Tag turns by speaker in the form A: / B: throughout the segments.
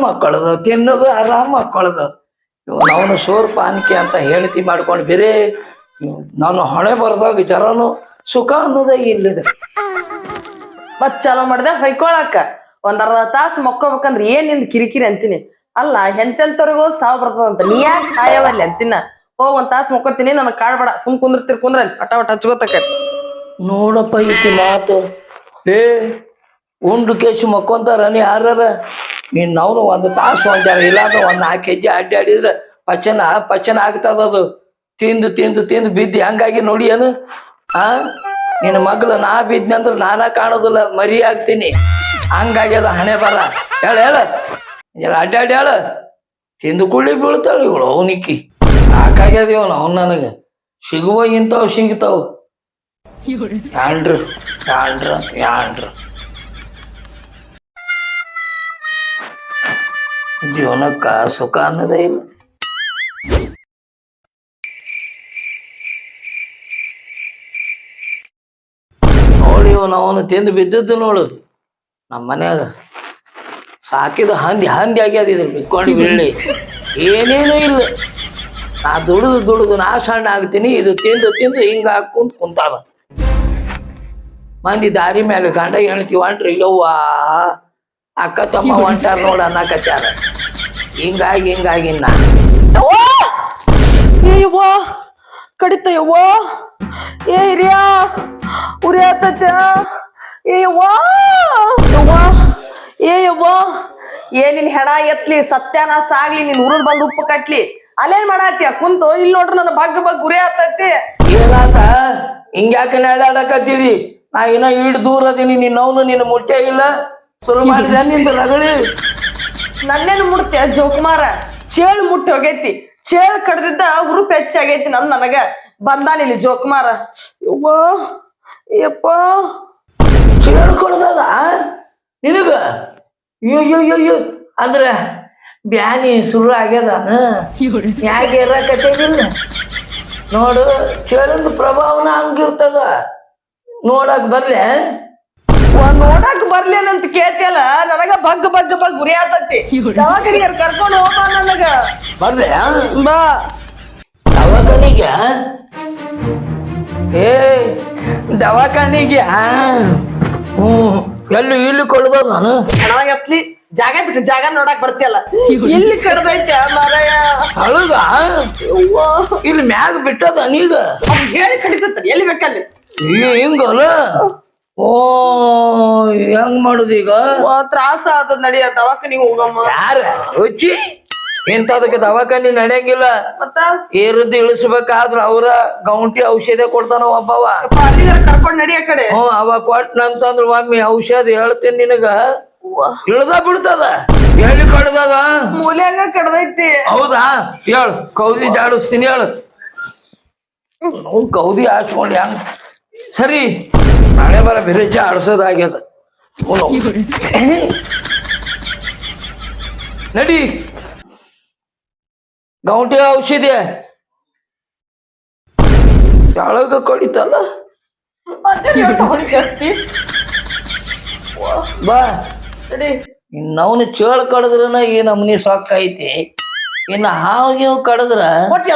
A: ಆರಾಮ್ ಮಕ್ಕಳದು ತಿನ್ನೋದು ಆರಾಮ್ ಮಕ್ಕಳದು ಅವನು ಸೋರ್ ಅಂತ ಹೇಳ್ತಿ ಮಾಡ್ಕೊಂಡು ಬೇರೆ, ನಾನು ಹೊಣೆ ಬರ್ದಾಗ ಜರನು ಸುಖ ಅನ್ನೋದೇ ಇಲ್ಲಿದೆ.
B: ಮತ್ ಚಲೋ ಮಾಡ್ದೆ ಹೊಯ್ಕೊಳಕ. ಒಂದ್ ಅರ್ಧ ತಾಸ್ ಮಕ್ಕೋಬೇಕಂದ್ರ ಏನ್ ನಿಂದ್ ಕಿರಿಕಿರಿ ಅಂತೀನಿ? ಅಲ್ಲ ಎಂತೆಂತವ್ರಿಗೂ ಸಾವು ಬರ್ತದಂತ ನೀ ಯಾಕೆ ಸಾಯವಲ್ಲಿ ಅಂತಿನ ಹೋಗ್ ಒಂದ್ ತಾಸು ಮಕ್ಕೋತೀನಿ ನನ್ ಕಾಡ್ಬೇಡ ಸುಮ್ ಕುಂದಿರ್ತಿರ್, ಕುಂದ್ರ ಪಟ ಪಟ ಹಚ್ಕೋತಕ.
A: ನೋಡಪ್ಪ ಈತಿ ಮಾತು. ಏ, ಉಂಡು ಕೇಶು ಮಕ್ಕೊಂತಾರ ನೀ ಯಾರ ನೀನ್ ನಾವು ಒಂದು ತಾಸು ಇಲ್ಲ ಇಲ್ಲಾಂದ್ರೆ ಒಂದ್ ನಾಲ್ಕು ಹೆಜ್ಜೆ ಅಡ್ಡಾಡಿದ್ರೆ ಪಚನ ಪಚನ ಆಗ್ತದದು ತಿಂದು ತಿಂದು ತಿಂದು ಬಿದ್ದು ಹಂಗಾಗಿ ನೋಡಿ ಏನು? ಆ? ನಿನ್ನ ಮಗ್ಳು ನಾ ಬಿದ್ನಂದ್ರ ನಾನ ಕಾಣೋದಿಲ್ಲ ಮರಿ ಆಗ್ತೀನಿ ಹಂಗಾಗ್ಯದ ಹಣೆ ಬರ. ಹೇಳ ಹೇಳ. ಜರ ಅಡ್ಡಾಡಿ ಹೇಳ. ತಿಂದು ಕುಳ್ಳಿ ಬೀಳ್ತಾಳೆ ಇವಳು ಅವನಿಕ್ಕಿ. ಸಾಕಾಗ್ಯದ ಇವನು ಅವ್ನು ನನಗೆ. ಸಿಗುವ ಇಂಥವು ಸಿಗ್ತಾವ. ಯಾಂಡ್ರು ಯಾಂಡ್ರ ಯಾಂಡ್ರ ಜೀವನಕ್ಕ ಸುಖ ಅನ್ನೋದೇ ಇಲ್ಲ. ನೋಡಿ ಇವನು, ಅವನು ತಿಂದು ಬಿದ್ದದ್ದು ನೋಡು. ನಮ್ಮ ಮನ್ಯಾಗ ಸಾಕಿದ ಹಂದಿ ಹಂದಿ ಆಗ್ಯದ ಇದ್ರ ಬಿಕ್ಕೊಂಡು ಬೀಳಿ ಏನೇನು ಇಲ್ಲ. ನಾ ದುಡಿದು ದುಡಿದು ನಾ ಸಣ್ಣ ಆಗ್ತೀನಿ, ಇದು ತಿಂದು ತಿಂದು ಹಿಂಗ ಹಾಕೊಂಡು ಕುಂತಾವ ಮಂದಿ ದಾರಿ ಮೇಲೆ ಗಂಡ ಹೆಣ್ತಿ ಯವ್ವಾ ಯವ್ವ. ಅಕ್ಕ ತಮ್ಮ ಹೊಂಟಾರ ನೋಡ ಅನ್ನಕತ್ಯಾರ. ಹಿಂಗಾಗಿ ಹಿಂಗಾಗಿ ನಾ
B: ಏ ಯವ್ವ! ಕಡಿತ ಯವ್ವ! ಏ ಹಿರಿಯ! ಉರಿ ಆತತ್ಯ! ಏ ಯವ್ವ! ಯವ್ವ! ಏ ಯವ್ವ! ಏ ನಿನ್ ಹೆಣ ಎತ್ಲಿ ಸತ್ಯಾನ ಸಾಗ್ಲಿ ನಿನ್ ಉರಿದ್ ಬಂದು ಉಪ್ಪು ಕಟ್ಲಿ. ಅಲ್ಲೇನ್ ಮಾಡಾತ್ಯ? ಕುಂತು ಇಲ್ಲಿ ನೋಡ್ರಿ ನನ್ನ ಬಗ್ ಬಗ್ ಉರಿ ಆತತಿ
A: ಏನಾತ? ಹಿಂಗ್ಯಾಕೆ ನಡೆದಾಡಕತ್ತಿದಿ ನಾ ಏನೋ ಈಡ್ ದೂರ ಅದೀನಿ ನಿನ್ನವನು ನಿನ್ನ ಮುಟ್ಟೆ ಇಲ್ಲ. ಶುರು ಮಾಡಿದೆ ನಿಂದು ರಗಳಿ.
B: ನನ್ನೇನು ಮುಡ್ತೀಯ ಜೋಕುಮಾರ? ಚೇಳು ಮುಟ್ಟಿ ಹೋಗೈತಿ. ಚೇಳು ಕಡ್ದಿದ್ದ ಅವರು ಹೆಚ್ಚಾಗೈತಿ ನನ್ ನನಗ. ಬಂದಾನಿಲ್ಲಿ ಜೋಕುಮಾರ. ಯಪ್ಪ. ಯಪ್ಪ
A: ಹೇಳ್ಕೊಳ್ದದ ನಿನಗ? ಅಯ್ಯೋ ಅಂದ್ರ ಬ್ಯಾನಿ ಶುರು ಆಗ್ಯದ ಯಾಕೆ ಇರಕತ್ತೇನಿಲ್ಲ ನೋಡು ಚೇಳಿಂದ ಪ್ರಭಾವನ ಹಂಗಿರ್ತದ. ನೋಡಕ್ ಬರ್ಲೆ
B: ನೋಡಕ್ ಬರ್ಲೇನಂತ ಕೇಳ್ತಿಯಲ್ಲ ನನಗ ಬಗ್ ಬಗ್ ಬಗ್ ಗುರಿ ಆತತಿ. ದವಾಖಾನಿಯರ್ ಕರ್ಕೊಂಡು ಹೋಗ ನನಗ?
A: ಬರ್ಲೆ
B: ಬಾ.
A: ದವಾಖಾನಿಗೆ ಏ ದವಾಖಾನಿಗೆ ಹ್ಞೂ. ಎಲ್ಲಿ ಇಲ್ಲಿ ಕೊಡ್ದ ನಾನು?
B: ಹಣ ಎತ್ಲಿ. ಜಾಗ ಬಿಟ್ಟು ಜಾಗ ನೋಡಕ್ ಬರ್ತಿಯಲ್ಲ. ಇಲ್ಲಿ ಕಡ್ದೈತೆ ಮಾರಾಯ. ಯವ್ವ.
A: ಇಲ್ಲಿ ಮ್ಯಾಗ ಬಿಟ್ಟದ ನೀಗ?
B: ಹೇಳಿ ಕಡಿತ ಎಲ್ಲಿ ಬೇಕಲ್ಲಿ?
A: ಹಿಂಗಲ್ಲ ಓ ಹೆಂಗ್ ಮಾಡುದು ಈಗ?
B: ತ್ರಾಸ ಆತದ ನಡಿಯ ದವಾಖಾನಿಗೆ ಹೋಗಮ್ಮ.
A: ಯಾರ? ಹುಚ್ಚಿ? ಇಂಥದಕ್ಕೆ ದವಾಖಾನಿ ನಡೆಯಂಗಿಲ್ಲ.
B: ಮತ್ತ?
A: ಏರದ್ದು ಇಳಿಸ್ಬೇಕಾದ್ರ ಅವ್ರ ಗೌಂಟಿ ಔಷಧ ಕೊಡ್ತಾನ ಒಬ್ಬವ.
B: ಕರ್ಕೊಂಡ್ ನಡಿ ಆ ಕಡೆ.
A: ಹ್ಞೂ ಅವ ಕೊಟ್ನಂತಂದ್ರ ಒಮ್ಮೆ ಔಷಧ ಹೇಳ್ತೀನಿ ನಿನಗ. ಇಳ್ದ ಬಿಡ್ತದ. ಎಲ್ಲಿ ಕಡ್ದದ?
B: ಮೂಲ್ಯಾಂಗ ಕಡ್ದೈತಿ.
A: ಹೌದಾ? ಹೇಳು ಕೌದಿ ಜಾಡಿಸ್ತೀನಿ ಹೇಳು. ಕೌದಿ ಹಾಸ್ಕೊಂಡು ಹೆಂಗ್ ಸರಿ ನಾಳೆ ಬರ ಬಿರಿಜ ಆಡ್ಸೋದಾಗ್ಯದ. ನಡಿ. ಗೌಂಟಿ ಔಷಧಿ. ಯಾಳಗ ಕಡಿತಲ್ಲ? ಬಾ. ನವನ ಚೇಳ್ ಕಡದ್ರನ ಈ ನಮ್ನಿ ಸೊಕ್ಕ ಐತಿ. ಇನ್ನ ಹಾವು ಕಡದ್ರ
B: ಒಟ್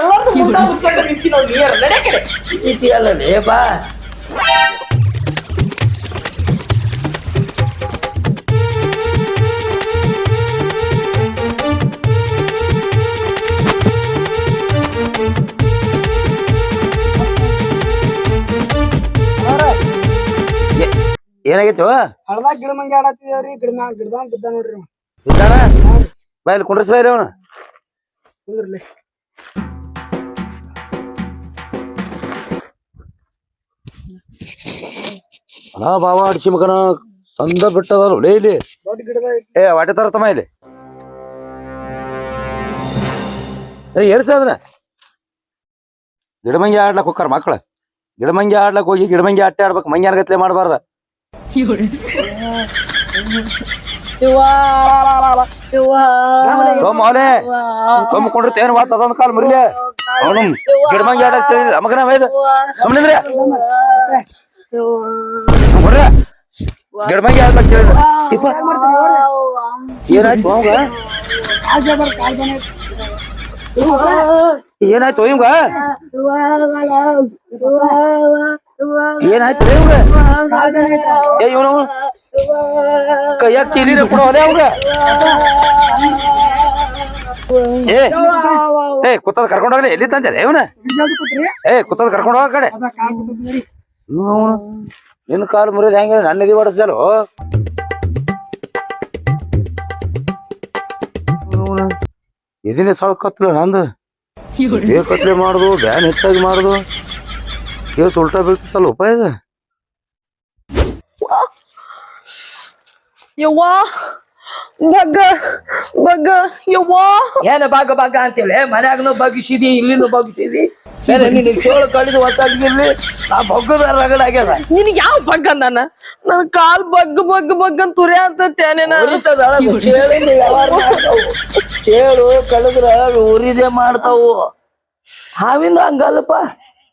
C: ಏನಾಗೈತು
D: ಹಳದಾಗ ಗಿಡ ಮಂಗಿ ಆಡತ್ತಿದೇವ್ರಿ ಗಿಡ ಮ್ಯಾಗ ಗಿಡದಾಗ ಬಿದ್ದ ನೋಡ್ರಿ ಅವ.
C: ಇದ್ದಾನ ಬಾಯಲ್ಲಿ ಕುಂಡ್ರಸ್ ಬಾಯ್ಲಿ ಅವನು.
D: ಕುಂದ್ರಲಿ.
C: ಬಾವ ಅಡಿಸಿ ಮಗನ ಸಂದ ಬಿಟ್ಟದ ಲೇ ಇಲ್ಲಿ.
D: ದೊಡ್ಡ
C: ಏ ವಾಟೆ ತರತಮ್ಮ ಇಲ್ಲಿ. ಏ ಏರ್ಸ ಅದನ್ನ. ಗಿಡಮಂಗಿ ಆಡ್ಲಕ್ ಹೋಗ್ತಾರ ಮಕ್ಳು. ಗಿಡಮಂಗಿ ಆಡ್ಲಕ್ ಹೋಗಿ ಗಿಡಮಂಗಿ ಆಟ ಆಡ್ಬೇಕು. ಮಂಗ್ಯಾನ ಗತ್ಲೆ ಮಾಡಬಾರ್ದ. ಸೋಮ ಅವನೇ ಸೋಮ ಕೊಂಡ್ರತ ಏನ್ ವಾತ ಅದೊಂದ್ ಕಾಲ್ ಮುರಿಲೆ ಅವನು ಗಿಡಮಂಗಿ ಆಡಕ್ ತಿಳಿಲ್ಲ ಮಗನ ವೈದ್ ಸುಮ್ಮನೆ ಗಿಡಮಂಗಿ ಆಡ್ಲಕ್ ತಿಳಿಲ್ಲ ಏನಾಯ್ತು ಅವಂಗ
D: ಕಾಲ್ ಜಬರ್ ಕಾಲ್ ಬನ
C: ಏನಾಯ್ತು ಇವಂಗ ಏನಾಯ್ತು ಏ, ಇವನು? ಕೈಯಾಗ ಕೀಲಿನ ಕೂಡ ಅದೇ ಅವಂಗ. ಏ ಏ, ಕುತ್ತದ ಕರ್ಕೊಂಡು ಹೋಗ್ಲಿ, ಎಲ್ಲಿ ತಂದೆ? ಇವನ? ಏ, ಕುತ್ತದ ಕರ್ಕೊಂಡು ಹೋಗ ಕಡೆ. ಅವ್ನು? ನಿನ್ನ ಕಾಲು ಮುರಿದ ಹೆಂಗ ನನ್ನ ನಿಧಿ ಬಡಿಸ್ದಲ್ಲೋ ಇದನ್ನೇ ಸಳ್ಕತ್ಲ ನಂದು. ಕತ್ಲೆ ಮಾಡುದು, ಬ್ಯಾನ್ ಹೆಚ್ಚಾಗಿ ಮಾಡುದು. ಕೇಸ್ ಉಲ್ಟಾ ಬೀಳ್ತಿತ್ತಲ್ಲ ಉಪಾಯ ಇದು?
B: ಯವ್ವಾ ಬಗ್ಗ ಬಗ್ಗ ಯವ್ವಾ.
A: ಏನ ಬಾಗ ಬಾಗ ಅಂತೇಳಿ ಮನ್ಯಾಗನು ಬಗ್ಗಿಸಿದಿ ಇಲ್ಲಿನೂ ಬಗ್ಗಿಸಿದಿ. ಬೇರೆ ನೀನು ಚೋಳು ಕಡಿದು ಒತ್ತಾಗಿರ್ಲಿ ಆ ಬಗ್ಗದ ರಗಡಾಗ್ಯದ
B: ನಿನಗ್ ಯಾವ ಬಗ್ಗ ನಾನ ನನ್ ಕಾಲ್ ಬಗ್ಗ ಬಗ್ಗ ಬಗ್ಗ ಅಂತ ತುರ್ಯಾ ಅಂತ ತೇನೇನ
A: ಉರಿತದ ಅದು ಚೇಳಿಂದ ವ್ಯವಹಾರ ಮಾಡ್ತಾವು? ಚೇಳು ಕಡಿದ್ರ ಉರಿದೆ ಮಾಡ್ತಾವು. ಹಾವಿಂದ ಹಂಗಲ್ಲಪ್ಪ.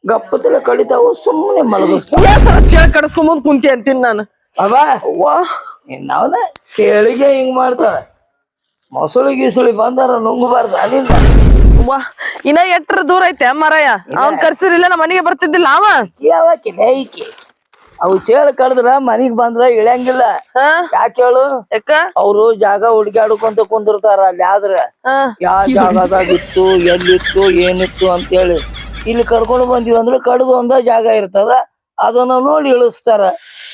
A: ಗಪ್ಪತ್ತಲೆ ಕಡಿತಾವು ಸುಮ್ಮನೆ ಮಲಗಿಸ್ತಾವ
B: ಸಲ ಚೇಳ ಕಡಸ್ಕೊಂಬಂದ್ ಕುಂತಿ ಅಂತೀನಿ ನಾನು.
A: ಅವಾ?
B: ವಾ
A: ನಾವ್ದ ಚೇಳಿಗೆ ಹಿಂಗ್ ಮಾಡ್ತಾರ ಮೊಸಳಿ ಗೀಸುಳಿ ಬಂದಾರ ನುಂಗಬಾರ್ದು ಅಲ್ಲಿಂದ
B: ಇನ್ನ ಎಟ್ರ ದೂರ ಐತೆ ಮರಯ? ಅವ್ನ್ ಕರ್ಸಿರ್ಲಿಲ್ಲ ನಮ್ಮ ಮನೆಗೆ ಬರ್ತಿದ್ದಿಲ್ಲ ಅವ?
A: ಲೈಕಿ ಅವು ಚೇಳ ಕಡಿದ್ರ ಮನಿಗ್ ಬಂದ್ರ ಇಳಂಗಿಲ್ಲ
B: ಹಾ?
A: ಯಾಕೆ ಹೇಳು?
B: ಯಾಕ?
A: ಅವ್ರು ಜಾಗ ಹುಡುಕಾಡ್ಕೊಂತ ಕುಂದಿರ್ತಾರ ಅಲ್ಲಿ ಆದ್ರ
B: ಹಾ.
A: ಯಾವ ಜಾಗದಾಗಿತ್ತು ಎಲ್ಲಿತ್ತು ಏನಿತ್ತು ಅಂತೇಳಿ. ಇಲ್ಲಿ ಕರ್ಕೊಂಡು ಬಂದಿವಿ ಅಂದ್ರೆ ಕಡ್ದು ಒಂದ ಜಾಗ ಇರ್ತದ. ಅದನ್ನ ನೋಡಿ ಇಳಿಸ್ತಾರ.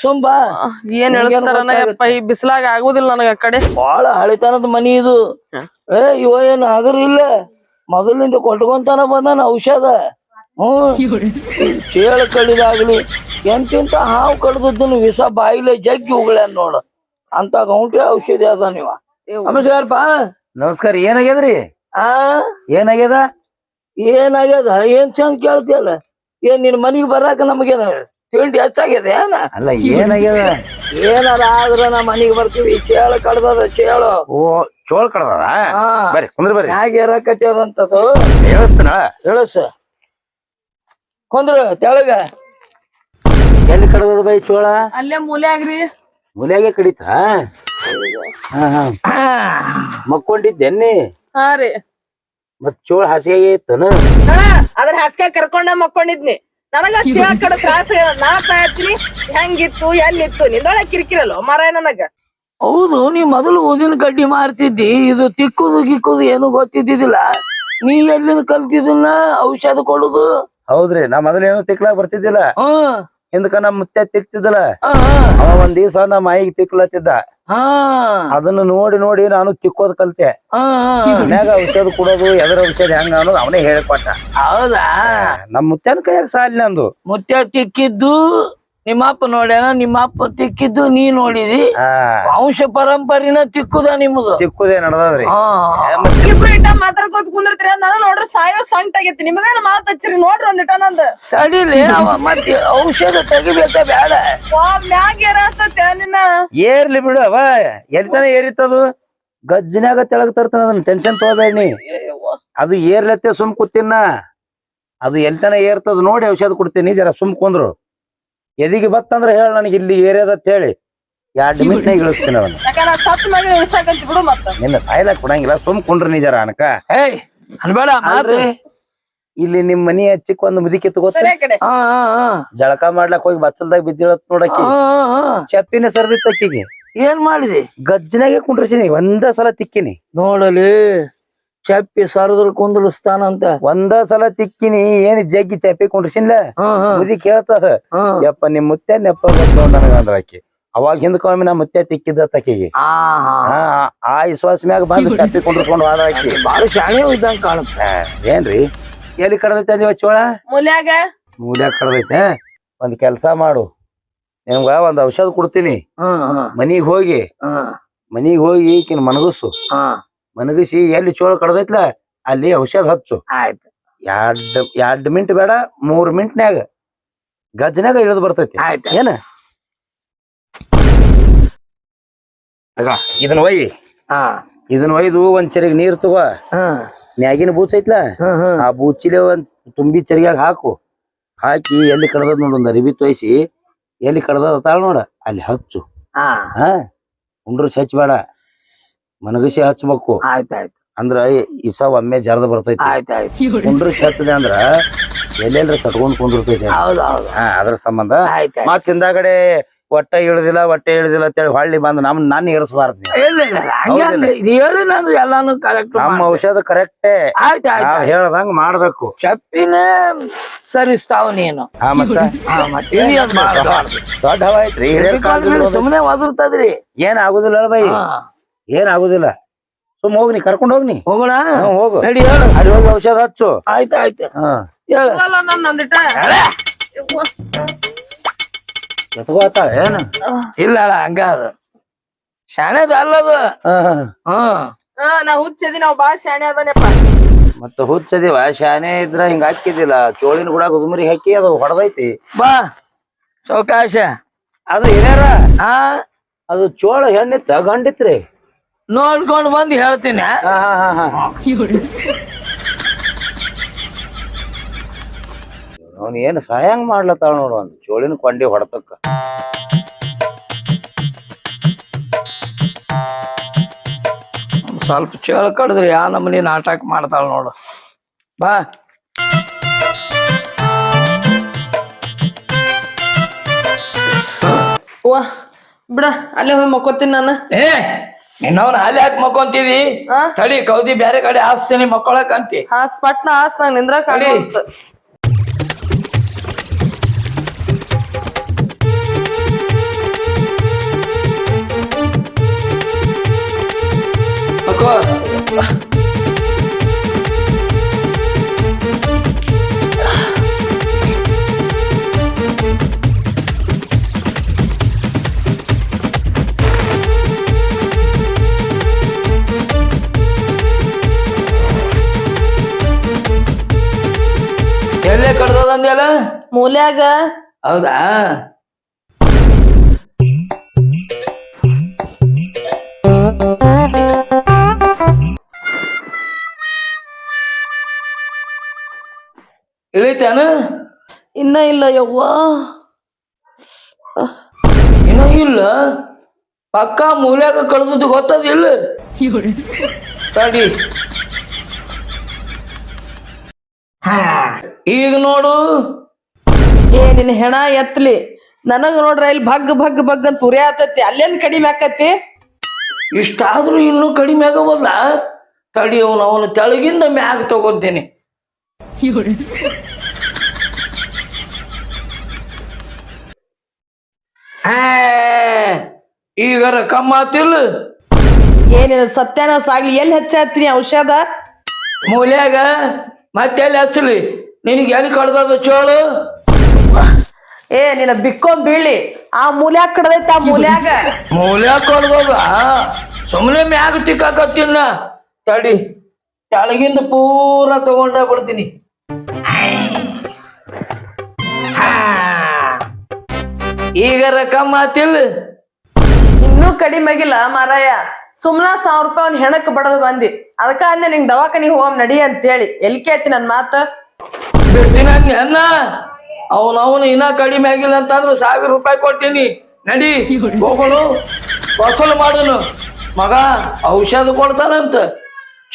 A: ತುಂಬಾ
B: ಏನ್ ಹೇಳ್ತಾರನ ಯಪ್ಪ ಈ ಬಿಸಿಲಾಗ ಆಗುದಿಲ್ಲ ನನಗ ಕಡೆ.
A: ಬಾಳ ಹಳಿತನದ ಮನಿ ಇದು. ಏ ಇವ ಏನ್ ಆಗರ್ ಇಲ್ಲ. ಮೊದಲಿಂದ ಕೊಟ್ಕೊಂತಾನ ಬಂದಾನ ಔಷಧ. ಹ್ಮ್ ಚೇಳು ಕಡಿದಾಗ್ಲಿ ಎಂತಿಂತ ಹಾವು ಕಡ್ದದ್ದನ್ನು ವಿಷ ಬಾಯಿಲೆ ಜಗ್ಗಿ ಉಗುಳ್ಯಾನ ನೋಡ. ಅಂತ ಗೌಂಟಿ ಔಷಧಿ ಅದ ನೀವ. ನಮಸ್ಕಾರಪ್ಪ.
C: ನಮಸ್ಕಾರ ಏನಾಗ್ಯದ್ರಿ?
A: ಆ?
C: ಏನಾಗ್ಯದ?
A: ಏನಾಗ್ಯದ? ಏನ್ ಚಂದ ಕೇಳ್ತಿಯಲ್ಲ? ಏನ್ ನಿನ್ ಮನಿಗ್ ಬರಾಕ ನಮಗೇನ ತಿಂಡಿ ಹೆಚ್ಚಾಗ್ಯದ ಏನ?
C: ಅಲ್ಲ ಏನಾಗ್ಯದ?
A: ಏನಾರ ಆದ್ರ ನಾ ಮನಿಗ್ ಬರ್ತೀವಿ. ಚೇಳು ಕಡ್ದದ ಚೇಳು.
C: ಓ ಚೋಳ್ ಕಡದ
A: ಹಾ.
C: ಬರ್ರಿ ಕುಂದ್ರ ಬರ್ರಿ.
A: ಹೇಗೆ ಇರಕತ್ತದಂತದು
C: ಹೇಳ್ತಾನ
A: ಕೊಂದ್ರ ತೆಳಗ.
C: ಎಲ್ಲಿ ಕಡ್ದ ಬೈ ಚೋಳ?
B: ಅಲ್ಲೇ ಮೂಲೆ ಆಗ್ರಿ
C: ಮುಲ್ಯಾಗೆ ಕಡಿತ? ಹಾ ಹಾ. ಮಕ್ಕೊಂಡಿದ್ದೆನ್ನಿ
B: ಹಾ ರೀ.
C: ಮತ್ ಚೋಳ ಹಾಸಿಗೆ ಇತ್ತನ
B: ಹಾ ಅದ್ರ ಹಾಸಿಗೆ ಕರ್ಕೊಂಡ ಮಕ್ಕೊಂಡಿದ್ನಿ. ನನಗ ಚೀಳ ಕಡ ತ್ರಾಸ ನಾ ಸಾಯತ್ತೀನಿ ಹೆಂಗಿತ್ತು ಎಲ್ಲಿತ್ತು? ನಿಂದೊಳ ಕಿರಿಕಿರಲ್ಲ ಮರ ನನಗ.
A: ಹೌದು ನೀ ಮೊದಲು ಊದಿನ ಕಡ್ಡಿ ಮಾರ್ತಿದ್ದಿ. ಇದು ತಿಕ್ಕುದು ಗಿಕ್ಕುದು ಏನು ಗೊತ್ತಿದ್ದಿಲ್ಲ ನೀ ಎಲ್ಲಿಂದ ಕಲ್ತಿದ್ದನ್ನ ಔಷಧ ಕೊಡುದು?
C: ಹೌದ್ರಿ ನಾ ಮೊದಲ ಏನೋ ತಿಕ್ಲಾಕ್ ಬರ್ತಿದ್ದಿಲ್ಲ?
A: ಹ್ಮ್.
C: ಹಿಂದಕ ನಮ್ ಮುತ್ತೆ ತಿಕ್ತಿದ್ದಲ್ಲ? ಅವ ಒಂದ್ ದಿವ್ಸ ನಮ್ಮ ಮಾಯಿಗೆ ತಿಕ್ಲತ್ತಿದ್ದ. ಅದನ್ನ ನೋಡಿ ನೋಡಿ ನಾನು ತಿಕ್ಕೋದ್ ಕಲ್ತೆ. ಮನ್ಯಾಗ ಔಷಧ ಕೊಡೋದು ಎದ್ರ ಔಷಧ ಹೆಂಗ ಅನ್ನೋದು ಅವನೇ ಹೇಳಿಕೊಟ್ಟ.
A: ಹೌದಾ?
C: ನಮ್ ಮುತ್ಯನ ಕೈಯಾಗ ಸಾಲಿ ನಂದು
A: ಮುತ್ಯ ತಿಕ್ಕಿದ್ದು ನಿಮ್ಮಪ್ಪ ನೋಡ್ಯಾನ ನಿಮ್ಮಪ್ಪ ತಿಕ್ಕಿದ್ದು ನೀ ನೋಡಿದಿ. ವಂಶ ಪರಂಪರಿನ ತಿಕ್ಕುದ ನಿಮ್ದು.
C: ತಿಕ್ಕುದೇ ನಡ್ದದ್ರಿ.
A: ಹಾ.
B: ಇಬ್ರು ಇಟ್ಟ ಮಾತಾಡ್ಕೋತ ಕುಂದಿರ್ತೀರ ನಾನು ನೋಡ್ರಿ ಸಾಯೋ ಸಂಕಟ ಆಗೈತಿ. ನಿಮಗೇನ ಮಾತ್ ಹಚ್ಚಿರಿ ನೋಡ್ರಿ ಒಂದಿಟ ನಂದು.
A: ತಡಿಲಿ ಅವ ಮತ್ತೆ ಔಷಧ ತೆಗಿಬೇಕ ಬೇಡ
B: ಮ್ಯಾಗ ಏರಾತತೆ ನಿನ್ನ.
C: ಏರ್ಲಿ ಬಿಡು ಅವ ಎಲ್ಲಿತನ ಏರಿತ್ತದು? ಗಜ್ಜನ್ಯಾಗ ತೆಳಗ್ ತರ್ತಾನ ಅದನ್ನ ಟೆನ್ಷನ್ ತಗೋಬೇಡ ನೀ. ಅದು ಏರ್ಲತ್ತೆ ಸುಮ್ ಕೂತಿನ ಅದು ಎಲ್ತನ ಏರ್ತದ ನೋಡಿ ಔಷಧ ಕೊಡ್ತೀನಿ ಜರ ಸುಮ್ ಕುಂದ್ರು. ಎದಿಗೆ ಬತ್ತಂದ್ರ ಹೇಳ ನನಗೆ ಇಲ್ಲಿ ಏರಿಯದ ಹೇಳಿ. ಎರಡು ಮಿನಿಟ್ನಾಗ ಇಳಿಸ್ತೀನಿ
B: ಅವನು. ಯಾಕಂದ್ರೆ ಸತ್ ಮಗಳು ಇಳ್ಸಾಕಂತ ಬಿಡು ಮತ್ತ.
C: ನಿನ್ನ ಸಾಯ್ಲಾಕ್ ಕೊಡಂಗಿಲ್ಲ ಸುಮ್ ಕುಂಡ್ರಿ ನೀ ಜರ ಅನಕ
A: ಏಯ್ ಅನ್ಬೇಡ ಮಾತು.
C: ಇಲ್ಲಿ ನಿಮ್ ಮನಿ ಹಚ್ಚಿಕ್ ಒಂದ್ ಮುದಿಕೆ ತಗೋತ
B: ಸರಿ ಆ ಕಡೆ
A: ಹಾ ಹಾ ಹಾ
C: ಜಳಕ ಮಾಡ್ಲಾಕ್ ಹೋಗಿ ಬಚ್ಚಲ್ದಾಗ ಬಿದ್ದಿಳತ್ ನೋಡಕಿ
A: ಹಾ, ಹಾ, ಹಾ.
C: ಚಪ್ಪಿನ ಸರ್ದಿತ್ತಕ್ಕಿಗೆ.
A: ಏನ್ ಮಾಡಿದಿ?
C: ಗಜ್ಜನಾಗೆ ಕುಂಡ್ರಸಿನಿ ಒಂದ ಸಲ ತಿಕ್ಕಿನಿ.
A: ನೋಡಲಿ. ಚಪ್ಪಿ ಸರದ್ರ ಕುಂದಲಿಸ್ತಾನಂತ
C: ಒಂದ ಸಲ ತಿಕ್ಕಿನಿ ಏನ್ ಜಗ್ಗಿ ಚಪ್ಪಿ ಕುಂಡ್ರಸಿನ್ಲ ಮುದಿ ಕೇಳ್ತದ. ಯಪ್ಪ ನಿಮ್ ಮುತ್ತೆ ನೆಪ್ಪ ನನಗ ಅಂದ್ರ ಆಕಿ. ಅವಾಗ ಹಿಂದ್ಕೊಮ್ಮೆ ನಾ ಮುತ್ತೆ ತಿಕ್ಕಿದ್ದ ತಕ್ಕಿಗೆ
A: ಆ,
C: ವಿಶ್ವಾಸ ಮ್ಯಾಗ ಬಂದು ಚಪ್ಪಿ ಕುಂಡ್ರಸ್ಕೊಂಡು ಹೋದ ಆಕಿ.
A: ಬಾಳ ಶಾಣೆ ಇದ್ದಂಗ ಕಾಣುತ್ತೆ.
C: ಏನ್ರಿ? ಎಲ್ಲಿ ಕಡದೈತೆ ಅಂದಿವ ಚೋಳ?
B: ಮೂಲ್ಯಾಗ?
C: ಮೂಲ್ಯಾಗ ಕಡದೈತೆ ಒಂದ್ ಕೆಲ್ಸ ಮಾಡು. ನಿಮ್ಗ ಒಂದ್ ಔಷಧ ಕೊಡ್ತೀನಿ.
A: ಹಾ ಹಾ.
C: ಮನಿಗ್ ಹೋಗಿ.
A: ಹಾ.
C: ಮನಿಗ್ ಹೋಗಿ ಈಕಿನ ಮನಗಸು.
A: ಹಾ.
C: ಮನಗಸಿ ಎಲ್ಲಿ ಚೋಳ ಕಡದೈತ್ಲ ಅಲ್ಲಿ ಔಷಧ ಹಚ್ಚು.
A: ಆಯ್ತು.
C: ಎರಡ್ ಎರಡ್ ಮಿಂಟ್ ಬೇಡ ಮೂರ್ ಮಿಂಟ್ನ್ಯಾಗ ಗಜ್ಜನ್ಯಾಗ ಇಳಿದು ಬರ್ತೈತಿ.
A: ಆಯ್ತು.
C: ಏನ? ಇದನ್ ಇದನ್ನ ಒಯ್.
A: ಹಾ.
C: ಇದನ್ನ ಒಯ್ದು ಒಂದ್ ಚರಿಗೆ ನೀರ್ ತಗೋ.
A: ಹಾ.
C: ಮ್ಯಾಗಿನ ಬೂಚ್ ಐತ್ಲ?
A: ಹಾ ಹಾ.
C: ಆ ಬೂಚಿಲೆ ಒಂದ್ ತುಂಬಿ ಚರಿಗ್ಯಾಗ ಹಾಕು. ಹಾಕಿ ಎಲ್ಲಿ ಕಡ್ದದ್ ನೋಡು ಒಂದ್ ಅರಿಬಿ ತೊಯ್ಸಿ. ಎಲ್ಲಿ ಕಡದ ತಾಳ ನೋಡ ಅಲ್ಲಿ ಹಚ್ಚು.
A: ಹಾ.
C: ಹಾ. ಉಂಡ್ರಸ್ ಹಚ್ಚಬೇಡ ಮನಗಸಿ ಹಚ್ಬೇಕು.
A: ಆಯ್ತಾಯ್ತು.
C: ಅಂದ್ರ ಇಸ ಒಮ್ಮೆ ಜರದ ಬರ್ತೈತಿ.
A: ಆಯ್ತಾಯ್ತು.
C: ಕುಂಡ್ರಿಸಿ ಹಚ್ಚದೆ ಅಂದ್ರ ಎಲ್ಲೆಲ್ರ ಕಟ್ಕೊಂಡ್ ಕುಂದಿರ್ತೈತಿ.
A: ಹೌದು ಹೌದು.
C: ಹಾ ಅದ್ರ ಸಂಬಂಧ
A: ಮತ್ತ
C: ಮತ್ ಹಿಂದಾಗಡೆ ಹೊಟ್ಟೆ ಇಳಿದಿಲ್ಲ ಹೊಟ್ಟೆ ಇಳಿದಿಲ್ಲ ಅಂತೇಳಿ ಹೊಳ್ಳಿ ಬಂದ್ ನಮ್ ನಾನು ಏರಿಸಬಾರ್ದು.
A: ಇಲ್ಲ ಇಲ್ಲ ಇದು ನಾನು ಎಲ್ಲಾನು ಕರೆಕ್ಟ್
C: ನಮ್ಮ ಔಷಧ ಕರೆಕ್ಟೇ
A: ಆಯ್ತು ಆಯ್ತು
C: ನಾವ್ ಹೇಳ್ದಂಗ್ ಮಾಡ್ಬೇಕು.
A: ಚಪ್ಪಿನ ಸರಿಸ್ತಾವ ನೀನು.
C: ಹಾ ಮತ್ತ. ದೊಡ್ಡ ಹವ ಐತ್ರಿ. ಹಿರಿಯರ್ ಕಾಲದಲ್ಲಿ ಒಂದು-
A: ಸುಮ್ಮನೆ ಒದರ್ತದ್ರಿ.
C: ಏನ್ ಆಗುದಿಲ್ಲ ಬೈ. ಏನ್ ಆಗುದಿಲ್ಲ ಸುಮ್ ಹೋಗ್ನಿ ಕರ್ಕೊಂಡ್ ಹೋಗ್ನಿ
A: ಹೋಗೋಣ?
C: ಹೋಗು.
A: ನಡಿ ಹೇಳು.
C: ಅಲ್ಲಿ ಹೋಗಿ ಔಷಧ ಹಚ್ಚು.
A: ಆಯ್ತು ಆಯ್ತು.
C: ಹಾ.
A: ಹೇಳು.
C: ಎತ್ಕೋತಾಳ ಏನ?
A: ಇಲ್ಲ ಅಲ್ಲ ಹಂಗ ಅದು. ಶಾಣೆದ ಅಲ್ಲದು
C: ಹಾ, ಹಾ.
A: ಹ್ಮ್.
B: ನಾ ಹುಚ್ಚದಿ ನಾವ್ ಬಾಳ ಶಾಣೆ ಅದನಪ್ಪ.
C: ಮತ್ತ ಹುಚ್ಚದಿವ ಶಾನೆ ಇದ್ರ ಹಿಂಗ ಹಾಕಿದಿಲ್ಲ ಚೋಳಿನ ಕೂಡ ಗುದುಮರಿ ಹಾಕಿ ಅದು ಹೊಡೆದೈತಿ.
A: ಬಾ ಸೌಕಾಶ
C: ಅದು ಏನಾರ
A: ಹಾ
C: ಅದು ಚೋಳ ಹೆಣ್ಣಿತ್ತ ಗಂಡಿತ್ರಿ.
A: ನೋಡ್ಕೊಂಡು ಬಂದು ಹೇಳ್ತೀನಿ.
C: ಹಾ ಹಾ ಹಾ ಹಾ. ಅವ್ನು ಏನು ಸಹಾಯ ಮಾಡ್ಲತ್ತಾಳ ನೋಡು ಒಂದು ಚೋಳಿನ ಕೊಂಡಿ ಹೊಡ್ತಕ್ಕ.
A: ಸ್ವಲ್ಪ ಚೇಳ ಕಡಿದ್ರೆ ಯಾ ನಮ್ಮನಿ ನಾಟಕ ಮಾಡ್ತಾಳ ನೋಡು. ಬಾ.
B: ಬಿಡ ಅಲ್ಲೇ ಹೋಗಿ ಮಕ್ಕೋತೀನಿ ನಾನು.
A: ಏ ನಿನ್ನವನ್ ಅಲ್ಲಿ ಹಾಕಿ ಮಕ್ಕೊಂತೀವಿ.
B: ಆ?
A: ತಡಿ ಕೌದಿ ಬ್ಯಾರೆ ಕಡೆ ಹಾಸ್ತೀನಿ ಮಕ್ಕೊಳಕ್ ಅಂತಿ.
B: ಹಾಸ್ ಪಟ್ನ ಹಾಸ್ ನಂಗ್
A: ನಿಂದ್ರ
B: ಕಡಿ
A: ಮಕ್ಕೋ ಎಲ್ಲೇ ಕಡ್ದದಂದ್ಯಲ್ಲ
B: ಮೂಲ್ಯಾಗ?
A: ಹೌದಾ? ಇಳಿತಾನ?
B: ಇನ್ನ ಇಲ್ಲ ಯವ್ವ.
A: ಇನ್ನೂ ಇಲ್ಲ. ಪಕ್ಕ ಮೂಲ್ಯಾಗ ಕಡ್ದದ್ದು ಗೊತ್ತದ ಇಲ್ಲ? ತಡಿ. ಹಾ. ಈಗ ನೋಡು.
B: ಏ ನಿನ್ ಹೆಣ ಎತ್ಲಿ. ನನಗೆ ನೋಡ್ರ ಇಲ್ಲಿ ಭಗ್ ಭಗ್ ಭಗ್ ಅಂತ ಉರಿ ಆತತಿ ಅಲ್ಲೇನ್ ಕಡಿಮೆ ಆಕತಿ?
A: ಇಷ್ಟಾದ್ರೂ ಇನ್ನೂ ಕಡಿಮೆ ಆಗವಲ್ಲ? ತಡಿ ಅವನು ಅವನು ತೆಳಗಿಂದ ಮ್ಯಾಗ ತಗೋತೀನಿ. ಈಗರ ಕಮ್ಮಾತಿಲ್
B: ಏನಿಲ್ಲ ಸತ್ಯಾನಾಶ ಆಗ್ಲಿ. ಎಲ್ಲಿ ಹಚ್ಚಾತೀನಿ ಔಷಧ?
A: ಮೂಲ್ಯಾಗ ಮತ್ತೆಲ್ಲಿ ಹಚ್ಚಲಿ? ನಿನಗೆ ಎಲ್ಲಿ ಕಡ್ದದ ಚೋಳು
B: ಏ ನಿನ್ನ ಬಿಕ್ಕೊಂಡ್ ಬೀಳಿ ಆ ಮೂಲ್ಯಾಗ ಕಡ್ದೈತಿ ಆ ಮೂಲ್ಯಾಗ.
A: ಮೂಲ್ಯಾಗ ಕಡ್ದದ ಸುಮ್ನೆ ಮ್ಯಾಗ ತಿಕ್ಕಾಕತ್ತಿನ? ತಡಿ ಕೆಳಗಿಂದ ಪೂರ ತಗೊಂಡ ಬಿಡ್ತೀನಿ. ಈಗ ರಕಮ್ಮ ತಿಲ್
B: ಇನ್ನೂ ಕಡಿಮೆ ಆಗಿಲ್ಲ ಮಾರಾಯ. ಸುಮ್ನ ಸಾವಿರ ರೂಪಾಯಿ ಅವ್ನ ಹೆಣಕ್ ಬಡದು ಬಂದಿ. ಅದಕ್ಕ ಅಂದೆ ನಿಂಗ್ ದವಾಖಾನಿಗೆ ಹೋಗಮ್ ನಡಿ ಅಂತೇಳಿ. ಎಲ್ಕೆ ಐತಿ ನನ್ ಮಾತು?
A: ಬಿಡ್ತೀನಿ ಅನ್ನ ಅವನ ಅವನು ಇನ್ನ ಕಡಿಮೆ ಆಗಿಲ್ಲ ಅಂತಂದ್ರೆ ಸಾವಿರ ರೂಪಾಯಿ ಕೊಟ್ಟೀನಿ. ನಡಿ, ಹೋಗೋಣ. ವಸೂಲು ಮಾಡೋನು. ಮಗ, ಔಷಧ ಕೊಡ್ತಾನಂತ.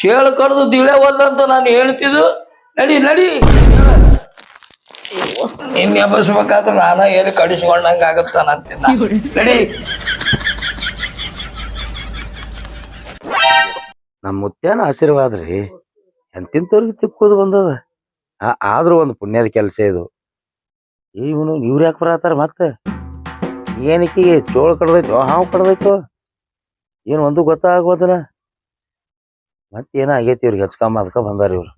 A: ಚೇಳು ಕಡ್ದು ದಿಳೆ ಹೋದಂತ ನಾನು ಹೇಳ್ತಿದ್ದು. ನಡಿ ನಡಿ. ನಿನ್ನೆ ಎಬ್ಬಸ್ಬೇಕಾದ್ರೆ ನಾನ ಏನು ಕಡಿಸ್ಕೊಂಡಂಗ ಅಂತ ನಡಿ.
C: ನಮ್ಮ ಮುತ್ಯಾನ ಆಶೀರ್ವಾದ ರೀ. ಎಂತಿಂತವ್ರಿಗೆ ತಿಕ್ಕೋದು ಬಂದದ. ಆದ್ರೂ ಒಂದು ಪುಣ್ಯದ ಕೆಲಸ ಇದು. ಇವನು, ಇವ್ರು ಯಾಕೆ ಬರತ್ತಾರ ಮತ್ತೆ? ಏನಕ್ಕೆ ಚೋಳ ಕಡ್ದೈತೋ ಹಾವು ಕಡ್ದೈತೋ? ಏನು ಒಂದು ಗೊತ್ತಾಗೋದಿಲ್ಲ. ಮತ್ತೆ ಆಗೈತಿ ಇವ್ರಿಗೆ ಹಚ್ಕೊಂಬ ಅದಕ್ಕೆ ಬಂದಾರ ಇವ್ರು.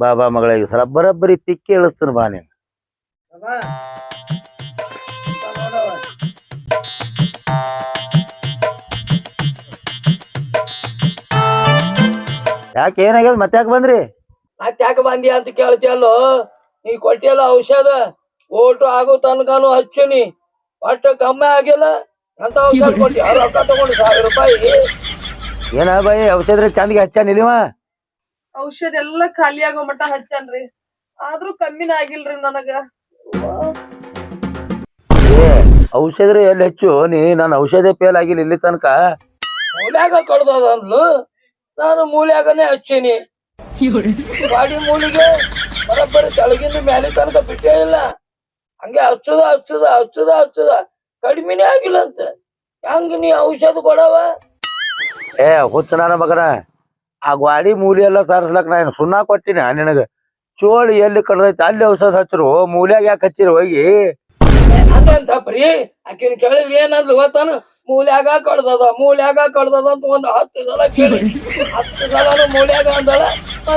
C: ಬಾ ಬಾ ಮಗಳಿಗೆ ಸಲ ಬರಬ್ಬರಿ ತಿಕ್ಕಿ ಇಳಿಸ್ತಾನೆ ಬಾ ನೀನು. ಯಾಕೆ ಏನಾಗ್ಯದ? ಮತ್ತೆ ಯಾಕೆ ಬಂದ್ರಿ?
A: ಮತ್ತೆ ತ್ಯಾಗ ಬಂದಿ ಅಂತ ಕೇಳ್ತಿಯಲ್ಲೋ ನೀ ಕೊಟ್ಟಿಯಲ್ಲ ಔಷಧ? ಓಟು ಆಗೋ ತನಕನು ಹಚ್ಚಿನಿ. ಒಟ್ಟು ಕಮ್ಮಿ ಆಗಿಲ್ಲ. ಅಂತ ಔಷಧ ಕೊಟ್ಟಿ. ರೊಕ್ಕ ತಗೊಂಡು ಸಾವಿರ ರೂಪಾಯಿ.
C: ಏನ ಬಾಯಿ ಔಷಧ ಚಂದಿಗೆ ಹಚ್ಚಾನ ಇಲ್ಲಿವ
B: ಔಷಧ ಎಲ್ಲ ಖಾಲಿ ಆಗೋ ಮಟ್ಟ ಹಚ್ಚನ್ರಿ. ಆದ್ರೂ ಕಮ್ಮಿನ ಆಗಿಲ್ರಿ ನನಗ.
C: ಏ ಔಷಧ ಎಲ್ಲಿ ಹೆಚ್ಚು? ನೀ ನಾನು ಔಷಧ ಫೇಲ್ ಆಗಿಲ್ಲ ಇಲ್ಲಿ ತನಕ.
A: ಮೂಲ್ಯಾಗ ಕಡ್ದದ ಅಂದ್ಲು. ನಾನು ಮೂಲ್ಯಾಗನೇ ಹಚ್ಚೀನಿ. ಗಾಡಿ ಮೂಲಿಗೆ ಬರೋಬ್ಬರಿ ಕೆಳಗಿಂದ ಮೇಲೆ ತನಕ ಬಿಟ್ಟೇ ಇಲ್ಲ. ಹಂಗೆ ಹಚ್ಚುದ ಹಚ್ಚುದ ಹಚ್ಚುದ ಹಚ್ಚುದ. ಕಡಿಮೆನೇ ಆಗಿಲ್ಲ ಅಂತ ಹೆಂಗ ನೀ ಔಷಧ ಕೊಡವ?
C: ಏ ಹುಚ್ಚ ನನ್ನ ಮಗನ. ಆ ಗಾಡಿ ಮೂಲಿ ಎಲ್ಲ ಸಾರಿಸ್ಲಕ್ ನಾನು ಸುಣ್ಣ ಕೊಟ್ಟಿನ? ನಿನಗ ಚೋಳಿ ಎಲ್ಲಿ ಕಡ್ದೈತಿ? ಅಲ್ಲಿ ಔಷಧ ಹಚ್ಚರು. ಮೂಲ್ಯಾಗ ಯಾಕೆ ಹಚ್ಚಿರಿ ಹೋಗಿ?
A: ಹಂಗಂತಪ್ರಿ ಆಕಿನ ಕೇಳಿದ್ರಿ ಏನಂದ್ರು ಗೊತ್ತಾನು? ಮೂಲ್ಯಾಗ ಕಡ್ದದ ಮೂಲ್ಯಾಗ ಕಡ್ದದ ಅಂತ ಒಂದ್ ಹತ್ತು ಸಲ ಕೇಳಿ. ಹತ್ತು ಸಲ ಮೂಲ್ಯಾಗ ಅಂದಳ.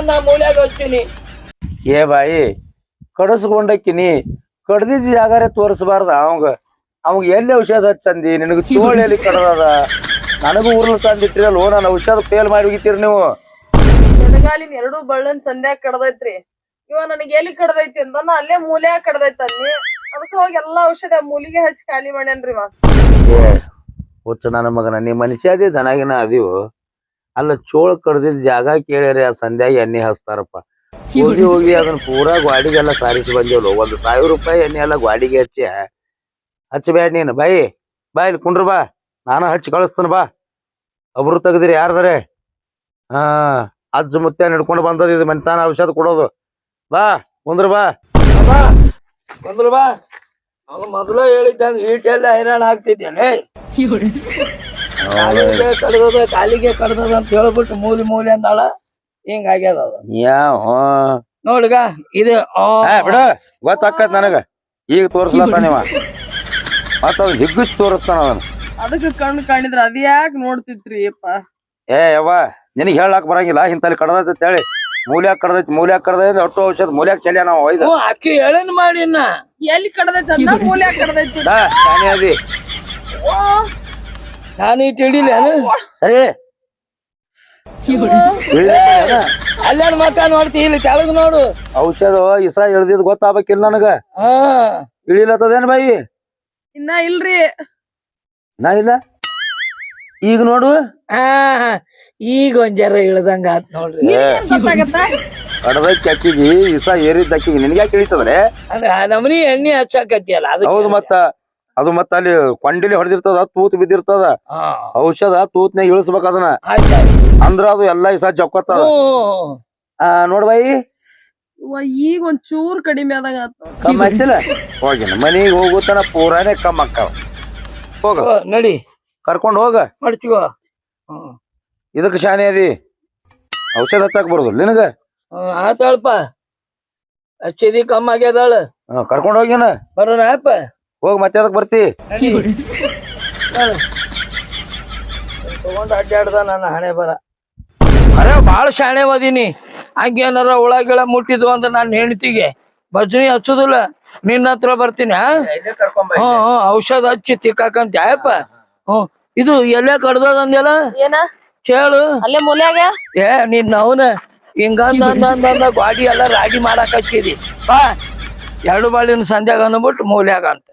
A: ನಾ ಮೂಲ್ಯಾಗ ಹಚ್ಚಿನಿ
C: ಏ ಬಾಯಿ ಕಡಸ್ಕೊಂಡಕ್ಕಿನಿ ಕಡ್ದಿದ್ ಜಾಗಾರೆ ತೋರಿಸಬಾರ್ದ ಅವಂಗ. ಅವಂಗ ಎಲ್ಲಿ ಔಷಧ ಹಚ್ಚಂದಿ? ನಿನಗ ತೋಳ ಎಲ್ಲಿ ಕಡದದ? ನನಗೂ ಉರ್ಲು ತಂದಿಟ್ಟಿರಲ್ವೋ? ನಾನು ಔಷಧ ಫೇಲ್ ಮಾಡಿ ಹೋಗಿತ್ತೀರಿ ನೀವು.
B: ಎಡಗಾಲಿನ ಎರಡು ಬಳ್ಳನ್ ಸಂಧ್ಯಾಗ ಕಡ್ದೈತ್ರಿ. ಇವ ನನಗೆ ಎಲ್ಲಿ ಕಡದೈತಿ ಅಂತ ನಾ ಅಲ್ಲೇ ಮೂಲ್ಯಾಗ ಕಡದೈತಲ್ಲಿ ಅದಕ್ಕೆ ಹೋಗಿ ಎಲ್ಲಾ ಔಷಧ ಮೂಲಿಗೆ ಹಚ್ಚಿ ಖಾಲಿ ಮಾಡ್ಯಾನ್ರಿ ಇವ.
C: ಏ ಹುಚ್ಚ ನನ್ನ ಮಗನ ನೀ ಮನುಷ್ಯ ಅದಿ ದನಾಗಿನ ಅದೀವು ಅಲ್ಲ ಚೋಳ ಕಡ್ದಿದ್ ಜಾಗ ಕೇಳಿರಿ ಆ ಸಂಧ್ಯಾ ಎಣ್ಣೆ ಹಚ್ತಾರಪ್ಪ. ಹೋಗಿ ಹೋಗಿ ಅದನ್ನ ಪೂರಾ ಗ್ವಾಡಿಗೆಲ್ಲ ಸಾರಿಸಿ ಬಂದೇವಲ್ಲ ಒಂದು ಸಾವಿರ ರೂಪಾಯಿ ಎಣ್ಣೆ ಎಲ್ಲ ಗ್ವಾಡಿಗೆ ಹಚ್ಚಿ ಹಚ್ಚಬೇಡ ನೀನು. ಬಾಯಿ ಬಾ ಇಲ್ಲಿ ಕುಂಡ್ರ ಬಾ. ನಾನು ಹಚ್ಚಿ ಕಳಿಸ್ತಾನ ಬಾ. ಒಬ್ರು ತೆಗ್ದಿರಿ ಯಾರ್ದಾರೆ? ಹಾ ಅಜ್ಜ ಮುತ್ತೆ ಹಿಡ್ಕೊಂಡು ಬಂದದ ಇದು ಮನ್ತಾನ ಔಷಧ ಕೊಡೋದು. ಬಾ ಕುಂದ್ರ ಬಾ.
A: ಬಾ ಕುಂದ್ರು ಬಾ. ಮೊದಲು ಹೇಳಿದ್ದ ಈಟೆಲ್ಲ ಹೈರಾಣ ಆಗ್ತಿದ್ದೇನೆ ಕಾಲಿಗೆ ಕಡ್ದದ ಕಾಲಿಗೆ ಕಡ್ದದ ಅಂತ ಹೇಳ್ಬಿಟ್ಟು ಮೂಲಿ ಮೂಲಿ ಅಂದಾಳ ಹಿಂಗ ಆಗ್ಯದ ಅದು.
C: ಯಾವ
A: ನೋಡ್ಗ ಇದು ಆ,
C: ಏ ಬಿಡ ಗೊತ್ತಾಕತ್ ನನಗ. ಈಗ ತೋರಿಸ್ಲತ್ತಾನಿವ ಮತ್ತ ಅವ್ನು ಹಿಗ್ಗಿಸ್ ತೋರಿಸ್ತಾನ ಅವನು.
B: ಅದಕ್ಕೆ ಕಣ್ಣು ಕಾಣಿದ್ರ ಅದ್ಯಾಕ್ ನೋಡ್ತಿತ್ರಿ ಅಪ್ಪ?
C: ಏ ಯವ್ವ ನಿನಗೆ ಹೇಳಕ್ ಬರಂಗಿಲ್ಲ ಇಂತಲ್ಲಿ ಕಡ್ದೈತಿ ಹೇಳಿ. ಮೂಲ್ಯಾಗ ಕಡ್ದೈತಿ ಮೂಲ್ಯಾಗ ಕಡ್ದೈತಿ ಹೊಟ್ಟು ಔಷಧ ಮೂಲ್ಯಾಗ ಚೆಲ್ಯ ನಾವು ಒಯ್ದ.
A: ಹ್ಞೂ ಅಕ್ಕಿ ಹೇಳೇನ್ ಮಾಡಿನ
B: ಎಲ್ಲಿ ಕಡ್ದೈತಿ. ಅಂತ ಮೂಲ್ಯಾಗ ಕಡ್ದೈತಿ
C: ಅದಿ
A: ನಾನು ಇಟ್ಟು ಹಿಡಿಲೇನು
C: ಸರಿ?
A: ಅಲ್ಲೇನ್ ಮಕ್ಕ ನೋಡ್ತಿ? ಇಲ್ಲಿ ಕೆಳಗ್ ನೋಡು.
C: ಔಷಧ ಇಸ ಇಳ್ದಿದ್ ಗೊತ್ತಾಗ್ಬೇಕಿಲ್ಲ ನನಗ.
A: ಹಾ.
C: ಇಳಿಲತ್ತದೇನ್ ಬಾಯಿ?
B: ಇನ್ನ ಇಲ್ರಿ.
C: ನಾ ಇಲ್ಲ? ಈಗ ನೋಡು.
A: ಆ ಈಗ ಒಂದ್ ಜರ ಇಳ್ದಂಗ ಆತ್ ನೋಡ್ರಿ.
C: ಕಡ್ದೈತಿ ಅಕ್ಕಿಗೆ ಇಸ ಏರಿದ್ದ ಅಕ್ಕಿಗೆ ನಿನಗೆ ಯಾಕೆ ಇಳಿತದ್ರೆ?
A: ನಮನಿ ಎಣ್ಣೆ ಹಚ್ಚಾಕತ್ತಿಯಲ್ಲ ಅದು
C: ಹೌದು ಮತ್ತ. ಅದು ಮತ್ತ ಅಲ್ಲಿ ಕೊಂಡಿಲಿ ಹೊಡೆದಿರ್ತದ ತೂತ್ ಬಿದ್ದಿರ್ತದ. ಔಷಧ ತೂತ್ನ್ಯಾಗ ಇಳಿಸ್ಬೇಕ ಅದನ್ನ. ಅಂದ್ರ ಅದು ಎಲ್ಲಾ ಇಸ ಜೊಕ್ಕತ್ತದ.
B: ನೋಡ್ಬಾಯಿ ಈಗ ಒಂದ್ ಚೂರ್ ಕಡಿಮೆ ಆದಾಗ.
C: ಕಮ್ಮ ಆಯ್ತಿಲ್ಲ? ಹೋಗಿನ ಮನೆಗೆ ಹೋಗುತ್ತಾನ ಪೂರಾನೇ ಕಮ್ಮ ಅಕ್ಕವ ಹೋಗ.
A: ನಡಿ.
C: ಕರ್ಕೊಂಡ್ ಹೋಗ.
A: ಮಾಡ್ತೀವ? ಹ್ಮ್.
C: ಇದಕ್ ಶಾನೆ ಅದಿ. ಔಷಧ ಹತ್ತಾಕ್ ಬರುದು ನಿನಗ?
A: ಹ್ಮ್, ಆತಾಳಪ್ಪ ಹಚ್ಚಿದಿ ಕಮ್ಮ ಆಗ್ಯದಾಳ
C: ಕರ್ಕೊಂಡ್ ಹೋಗಿನ
A: ಬರೋಣ ಅಪ್ಪ
C: ಹೋಗ್ ಮತ್ತೆ ಅದಕ್ಕೆ ಬರ್ತಿ?
A: ತಗೊಂಡು ಅಡ್ಡಾಡ್ದ ನನ್ನ ಹಣೆ ಬರ. ಅರೆ ಬಾಳ ಶಾಣೆ ಓದಿನಿ ಹಂಗೇನಾರ ಉಳಗಿಳ ಮುಟ್ಟಿದ್ವು ಅಂದ್ರೆ ನನ್ನ ಹೆಂಡತಿಗೆ ಭಜನಿ ಹಚ್ಚುದಿಲ್ಲ. ನಿನ್ನ ಹತ್ರ ಬರ್ತೀನಿ ಹ್ಮ್ ಹ್ಮ್ ಔಷಧ ಹಚ್ಚಿ ತಿಕ್ಕಾಕಂತ ಯಾಪ ಹ್ಮ್ ಇದು ಎಲ್ಲೇ ಕಡ್ದದ ಅಂದ್ಯಲ್ಲ?
B: ಏನ?
A: ಚೇಳು
B: ಅಲ್ಲೇ ಮೂಲ್ಯಾಗ?
A: ಏ ನಿನ್ನ ಅವನ ಹಿಂಗಂದ ಅಂದ ಅಂದ ಅಂದ ಗಾಡಿ ಎಲ್ಲ ರಾಗಿ ಮಾಡಕ್ ಹಚ್ಚಿದಿ. ಬಾ. ಎರಡು ಬಾಳಿನ ಸಂಧ್ಯಾಗ ಅಂದ್ಬಿಟ್ಟು ಮೂಲ್ಯಾಗ ಅಂತ.